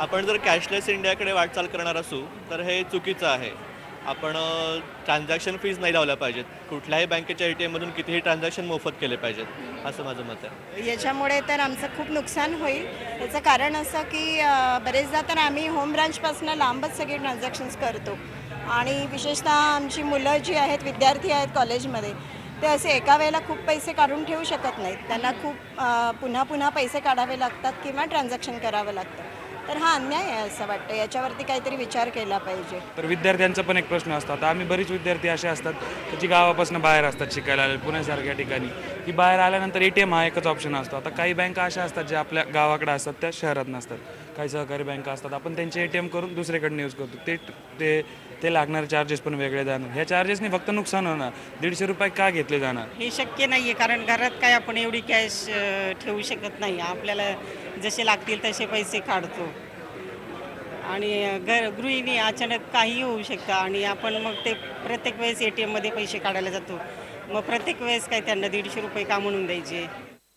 आपण जर कॅशलेस इंडियाकडे वाटचाल करणार असू तर हे चुकीचं आहे. आपण ट्रान्झॅक्शन फीज नाही लावल्या पाहिजेत. कुठल्याही बँकेच्या ए टी एममधून कितीही ट्रान्झॅक्शन मोफत केले पाहिजेत असं माझं मत आहे. याच्यामुळे तर आमचं खूप नुकसान होईल. याचं कारण असं की बरेचदा तर आम्ही होम ब्रांचपासून लांबच सगळे ट्रान्झॅक्शन्स करतो. आणि विशेषतः आमची मुलं जी आहेत विद्यार्थी आहेत कॉलेजमध्ये ते असे एका वेळेला खूप पैसे काढून ठेवू शकत नाहीत. त्यांना खूप पुन्हा पुन्हा पैसे काढावे लागतात किंवा ट्रान्झॅक्शन करावं लागतं तर हा अन्याय आहे असं वाटतं. याच्यावरती काहीतरी विचार केला पाहिजे. तर विद्यार्थ्यांचा पण एक प्रश्न असतो. आता आम्ही बरीच विद्यार्थी असे असतात जी गावापासून बाहेर असतात शिकायला आले पुण्यासारख्या ठिकाणी. की बाहेर आल्यानंतर ए टी एम हा एकच ऑप्शन असतो. आता काही बँका अशा असतात ज्या आपल्या गावाकडे असतात त्या शहरात नसतात. काही सहकारी बँका असतात आपण त्यांचे ए टी एम करून दुसरीकडनं यूज करतो. ते ते ते लागणारे चार्जेस पण वेगळे जाणार. ह्या चार्जेसनी फक्त नुकसान होणार. दीडशे रुपये का घेतले जाणार? हे शक्य नाही आहे कारण घरात काय आपण एवढी कॅश अ, ठेवू शकत नाही. आपल्याला जसे लागतील तसे पैसे काढतो. आणि घर गृहिणी अचानक काहीही होऊ शकतं आणि आपण मग ते प्रत्येक वेळेस ए टी एममध्ये पैसे काढायला जातो. मग प्रत्येक वेळेस काय त्यांना दीडशे रुपये का म्हणून द्यायचे?